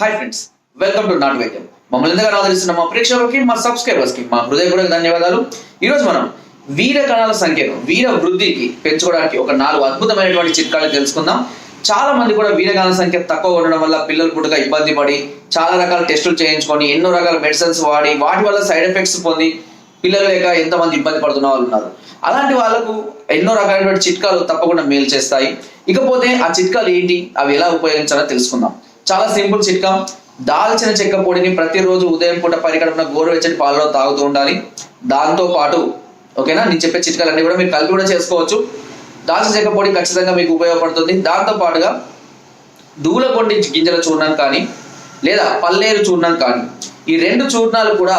Hi friends welcome to నాట్ వైద్యం మమ్మల్ని ఎందుకు ఆదరిస్తున్న మా ప్రేక్షకులకి మా సబ్స్క్రైబర్స్కి మా హృదయపూర్వక ధన్యవాదాలు. ఈరోజు మనం వీర కణాల సంఖ్యను వీర వృద్ధికి పెంచుకోవడానికి ఒక నాలుగు అద్భుతమైనటువంటి చిట్కాలు తెలుసుకుందాం. చాలా మంది కూడా వీర సంఖ్య తక్కువ ఉండడం వల్ల పిల్లలు పుట్టుక ఇబ్బంది పడి చాలా రకాల టెస్టులు చేయించుకొని ఎన్నో రకాల మెడిసిన్స్ వాడి వాటి వల్ల సైడ్ ఎఫెక్ట్స్ పొంది పిల్లలు లేక ఎంతమంది ఇబ్బంది పడుతున్న వాళ్ళు ఉన్నారు. అలాంటి వాళ్ళకు ఎన్నో రకాలైనటువంటి చిట్కాలు తప్పకుండా మేలు చేస్తాయి. ఇకపోతే ఆ చిట్కాలు ఏంటి అవి ఎలా ఉపయోగించాలో తెలుసుకుందాం. చాలా సింపుల్ చిట్కా. దాల్చిన చెక్క పొడిని ప్రతిరోజు ఉదయం పూట పరిగడపున గోరువెచ్చని పాలలో తాగుతూ ఉండాలి. దాంతో పాటు ఓకేనా? నేను చెప్పే చిట్కాలన్నీ కూడా మీరు కలిపి కూడా చేసుకోవచ్చు. దాల్చిన చెక్క పొడి ఖచ్చితంగా మీకు ఉపయోగపడుతుంది. దాంతో పాటుగా దూలకొండి గింజల చూర్ణం కానీ లేదా పల్లేరు చూర్ణం కానీ ఈ రెండు చూర్ణాలు కూడా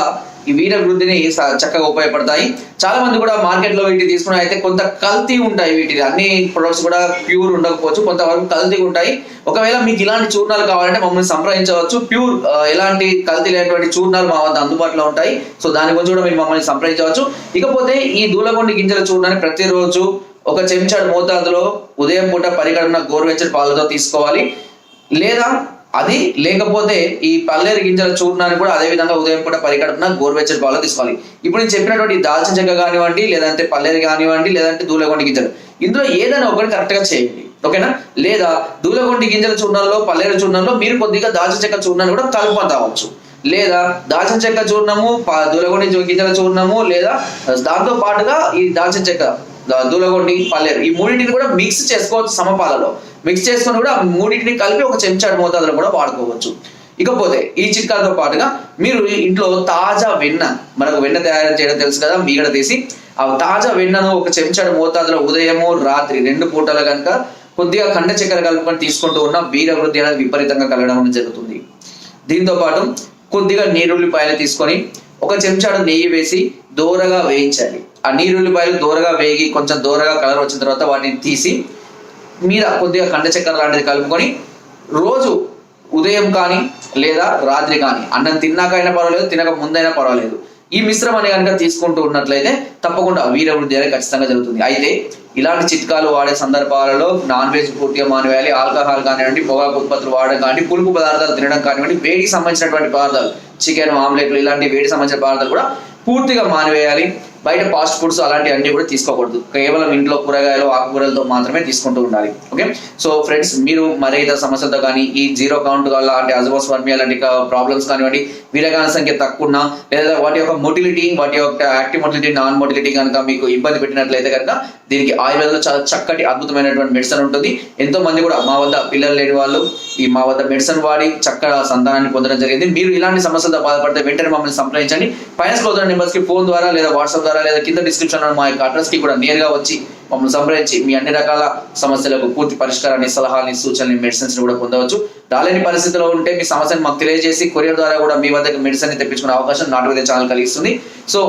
ఈ వీర వృద్ధిని చక్కగా ఉపయోగపడతాయి. చాలా మంది కూడా మార్కెట్లో వీటిని తీసుకున్న అయితే కొంత కల్తీ ఉంటాయి వీటిని. అన్ని ప్రొడక్ట్స్ కూడా ప్యూర్ ఉండకపోవచ్చు కొంతవరకు కల్తీ ఉంటాయి. ఒకవేళ మీకు ఇలాంటి చూర్ణాలు కావాలంటే మమ్మల్ని సంప్రదించవచ్చు. ప్యూర్ ఎలాంటి కల్తీ లేనటువంటి చూర్ణాలు మా వద్ద అందుబాటులో ఉంటాయి. సో దాని గురించి కూడా మీరు మమ్మల్ని సంప్రదించవచ్చు. ఇకపోతే ఈ దూలగొండి గింజల చూర్ణాన్ని ప్రతిరోజు ఒక చెంచాడు మోతాదులో ఉదయం పూట పరిగణన గోరువెచ్చని పాలతో తీసుకోవాలి. లేదా అది లేకపోతే ఈ పల్లేరు గింజల చూర్ణాన్ని కూడా అదే విధంగా ఉదయం పూట పరిగడుపున గోరువెచ్చని పాలు తీసుకోవాలి. ఇప్పుడు నేను చెప్పినటువంటి దాల్చిన చెక్క కానివ్వండి లేదంటే పల్లేరు కానివ్వండి లేదంటే దూలగొండి గింజలు. ఇందులో ఏదైనా ఒకటి కరెక్ట్గా చేయండి. ఓకేనా? లేదా దూలగొండి గింజల చూర్ణంలో పల్లేరు చూర్ణంలో మీరు కొద్దిగా దాల్చిన చెక్క చూర్ణాన్ని కూడా కలుపుతావచ్చు లేదా దాల్చిన చెక్క చూర్ణము దూలగొండి గింజల చూర్ణము లేదా దాంతో పాటుగా ఈ దాల్చిన చెక్క దూలగొండి పల్లేరు ఈ మూడింటిని కూడా మిక్స్ చేసుకోవచ్చు సమపాలలో. మిక్స్ చేసుకొని కూడా ఆ మూడింటిని కలిపి ఒక చెంచాడు మోతాదులో కూడా వాడుకోవచ్చు. ఇకపోతే ఈ చిట్కాతో పాటుగా మీరు ఇంట్లో తాజా వెన్న మనకు వెన్న తయారు చేయడం తెలుసు కదా మీగడ తీసి ఆ తాజా వెన్నను ఒక చెంచాడు మోతాదులో ఉదయము రాత్రి రెండు పూటలు కనుక కొద్దిగా కండ చక్కెర కలుపుకొని తీసుకుంటూ ఉన్న వీరవృద్ధి అనేది విపరీతంగా కలగడం అనేది జరుగుతుంది. దీంతో పాటు కొద్దిగా నీరుల్లిపాయలు తీసుకొని ఒక చెంచాడు నెయ్యి వేసి దూరగా వేయించాలి. ఆ నీరుల్లిపాయలు దూరగా వేగి కొంచెం దూరగా కలర్ వచ్చిన తర్వాత వాటిని తీసి మీద కొద్దిగా కండ చక్కెర లాంటిది కలుపుకొని రోజు ఉదయం కానీ లేదా రాత్రి కానీ అన్నం తిన్నాకైనా పర్వాలేదు తినక ముందైనా పర్వాలేదు. ఈ మిశ్రమాన్ని కనుక తీసుకుంటూ ఉన్నట్లయితే తప్పకుండా వీరవృద్ధి అనేది ఖచ్చితంగా జరుగుతుంది. అయితే ఇలాంటి చిట్కాలు వాడే సందర్భాలలో నాన్ వెజ్ పూర్తిగా మానేయాలి ఆల్కహాల్ కానివ్వండి పొగాకు ఉత్పత్తులు వాడడం కానీ పులుపు పదార్థాలు తినడం కానివ్వండి వేడికి సంబంధించినటువంటి పదార్థాలు చికెన్ ఆమ్లెట్లు ఇలాంటి వేడికి సంబంధించిన పదార్థాలు కూడా పూర్తిగా మానివేయాలి. బయట ఫాస్ట్ ఫుడ్స్ అలాంటివి అన్ని కూడా తీసుకోకూడదు. కేవలం ఇంట్లో కూరగాయలు ఆకుకూరలతో మాత్రమే తీసుకుంటూ ఉండాలి. ఓకే? సో ఫ్రెండ్స్ మీరు మరే ఇతర సమస్యలతో కానీ ఈ జీరో కౌంట్ లాంటి అజబోస్వర్మియా లాంటి ప్రాబ్లమ్స్ కానివ్వండి వీరగాన సంఖ్య తక్కువ ఉన్నా లేదా వాటి యొక్క మొటిలిటీ వాటి యొక్క యాక్టివ్ మొటిలిటీ నాన్ మొటిలిటీ కనుక మీకు ఇబ్బంది పెట్టినట్లయితే కనుక దీనికి ఆయుర్వేదంలో చాలా చక్కటి అద్భుతమైనటువంటి మెడిసిన్ ఉంటుంది. ఎంతో మంది కూడా మా వద్ద పిల్లలు లేని వాళ్ళు ఈ మా వద్ద మెడిసిన్ వాడి చక్కగా సంతానాన్ని పొందడం జరిగింది. మీరు ఇలాంటి సమస్యలతో బాధపడితే వెంటనే మమ్మల్ని సంప్రదించండి. ఫైనాన్స్ స్క్రోల్ నెంబర్స్కి ఫోన్ ద్వారా లేదా వాట్సాప్ ద్వారా లేదా కింద డిస్క్రిప్షన్ మా యొక్క అడ్రస్కి కూడా నేరుగా వచ్చి మమ్మల్ని సంప్రదించి మీ అన్ని రకాల సమస్యలకు పూర్తి పరిష్కారాన్ని సలహాని సూచనలు మెడిసిన్స్ కూడా పొందవచ్చు. రాలేని పరిస్థితిలో ఉంటే మీ సమస్యను మాకు తెలియజేసి కొరియర్ ద్వారా కూడా మీ వద్దకు మెడిసిన్ తెప్పించుకునే అవకాశం నాటు ఛానల్ కలిగిస్తుంది. సో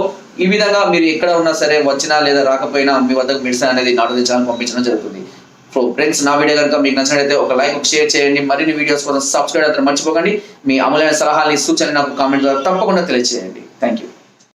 ఈ విధంగా మీరు ఎక్కడ ఉన్నా సరే వచ్చినా లేదా రాకపోయినా మీ వద్దకు మెడిసిన్ అనేది నాటు ఛానల్ పంపించడం జరుగుతుంది. సో ఫ్రెండ్స్ నా వీడియో కనుక మీకు నచ్చినట్లయితే ఒక లైక్ ఒక షేర్ చేయండి. మరిన్ని వీడియోస్ కోసం సబ్స్క్రైబ్ అయితే మర్చిపోకండి. మీ అమూల్యమైన సలహాలని సూచనలు నాకు కామెంట్ ద్వారా తప్పకుండా తెలియజేయండి. Thank you